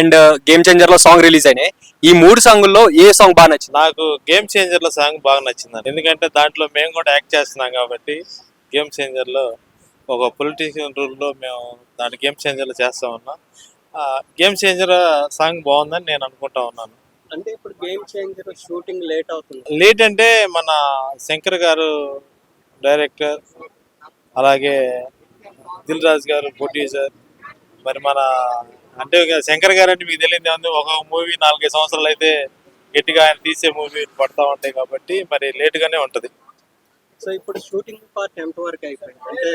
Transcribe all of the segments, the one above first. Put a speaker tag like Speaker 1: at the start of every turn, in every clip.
Speaker 1: And game చేంజర్లో song release అయినాయి. ఈ మూడు సాంగుల్లో ఏ సాంగ్ బాగా నచ్చింది?
Speaker 2: నాకు గేమ్ చేంజర్ల సాంగ్ బాగా నచ్చింది ఎందుకంటే దాంట్లో మేము కూడా యాక్ట్ చేస్తున్నాం కాబట్టి గేమ్ చేంజర్లో ఒక పొలిటీషియన్ రూల్లో మేము దాంట్లో గేమ్ చేంజర్లో చేస్తా ఉన్నాం. ఆ, గేమ్ చేంజర్ సాంగ్ బాగుందని నేను అనుకుంటా ఉన్నాను.
Speaker 3: అంటే ఇప్పుడు గేమ్ చేంజర్ షూటింగ్ లేట్ అవుతుంది.
Speaker 2: లేట్ అంటే మన శంకర్ గారు డైరెక్టర్ అలాగే దిల్ రాజు గారు ప్రొడ్యూసర్ మరి మన అంటే శంకర్ గారు అంటే మీకు తెలియదు ఏముంది ఒక మూవీ నాలుగైదు సంవత్సరాలు అయితే గట్టిగా ఆయన తీసే మూవీ పడతా ఉంటాయి కాబట్టి మరి లేట్గానే ఉంటుంది.
Speaker 3: సో ఇప్పుడు షూటింగ్ పార్ట్ ఎంత వరకు అయిపోయింది? అంటే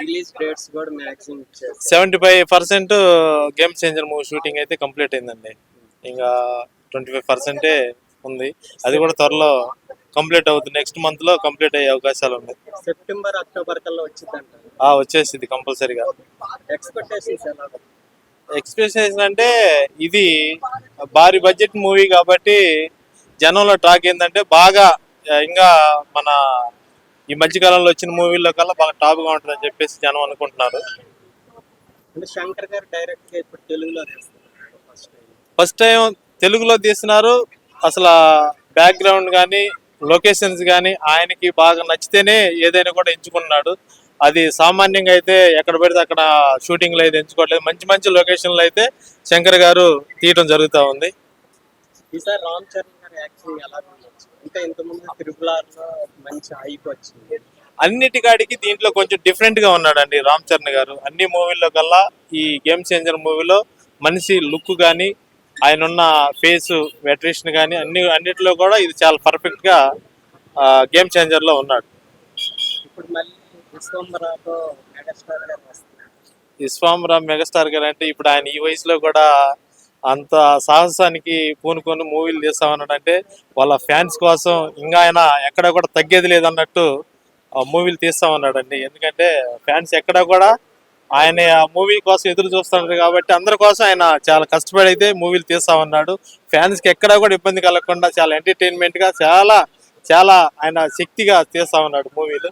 Speaker 3: రిలీజ్ డేట్స్ కూడా maximum
Speaker 2: seventy five percent game changer movie shooting అయితే కంప్లీట్ అయిందండి. ఇంకా ట్వంటీ ఫైవ్ పర్సెంటే ఉంది. అది కూడా త్వరలో కంప్లీట్ అవుతుంది. నెక్స్ట్ మంత్లో కంప్లీట్ అయ్యే అవకాశాలు ఉన్నాయి.
Speaker 3: సెప్టెంబర్ అక్టోబర్ కల్లా వచ్చిందంట
Speaker 2: ఆ వచ్చేసింది కంపల్సరీగా.
Speaker 3: ఎక్స్పెక్టేషన్స్ ఎలా?
Speaker 2: ఎక్స్పెక్టేషన్ అంటే ఇది భారీ బడ్జెట్ మూవీ కాబట్టి జనంలో టాక్ ఏంటంటే బాగా ఇంకా మన ఈ మధ్య కాలంలో వచ్చిన మూవీల్లో కల్లా బాగా టాప్గా ఉంటుందని చెప్పేసి జనం అనుకుంటున్నారు.
Speaker 3: అంటే శంకర్ గారు డైరెక్ట్గా ఇప్పుడు తెలుగులో తీస్తున్నారు ఫస్ట్ టైం.
Speaker 2: ఫస్ట్ టైం తెలుగులో తీస్తున్నారు. అసలు బ్యాక్గ్రౌండ్ కానీ లొకేషన్స్ కానీ ఆయనకి బాగా నచ్చితేనే ఏదైనా కూడా ఎంచుకున్నాడు. అది సామాన్యంగా అయితే ఎక్కడ పడితే అక్కడ షూటింగ్లు అయితే ఎంచుకోవట్లేదు. మంచి మంచి లొకేషన్లు అయితే శంకర్ గారు తీయటం జరుగుతూ ఉంది.
Speaker 3: ఈసారి రామ్ చరణ్ గారి యాక్టింగ్ ఎలా ఉండొచ్చు అంటే ఇంతకుముందు త్రిపులార్లో మంచి హైప్ వచ్చింది.
Speaker 2: అన్నిటికాడికి దీంట్లో కొంచెం డిఫరెంట్గా ఉన్నాడండి రామ్ చరణ్ గారు. అన్ని మూవీల్లో కల్లా ఈ గేమ్ చేంజర్ మూవీలో మనిషి లుక్ కానీ ఆయన ఉన్న ఫేస్ వెటరేషన్ కానీ అన్ని అన్నిటిలో కూడా ఇది చాలా పర్ఫెక్ట్గా గేమ్ చేంజర్లో ఉన్నాడు.
Speaker 3: ఇప్పుడు మళ్ళీ విశ్వంబరాతో మెగాస్టార్ గారు వస్తున్నారు
Speaker 2: మెగాస్టార్ గారు అంటే ఇప్పుడు ఆయన ఈ వయసులో కూడా అంత సాహసానికి పూనుకొని మూవీలు తీస్తామన్నాడంటే వాళ్ళ ఫ్యాన్స్ కోసం ఇంకా ఆయన ఎక్కడ కూడా తగ్గేది లేదన్నట్టు మూవీలు తీస్తామన్నాడండి. ఎందుకంటే ఫ్యాన్స్ ఎక్కడ కూడా ఆయన ఆ మూవీ కోసం ఎదురు చూస్తున్నారు కాబట్టి అందరి కోసం ఆయన చాలా కష్టపడి అయితే మూవీలు తీస్తామన్నాడు. ఫ్యాన్స్కి ఎక్కడా కూడా ఇబ్బంది కలగకుండా చాలా ఎంటర్టైన్మెంట్గా చాలా చాలా ఆయన శక్తిగా తీస్తామన్నాడు మూవీలు.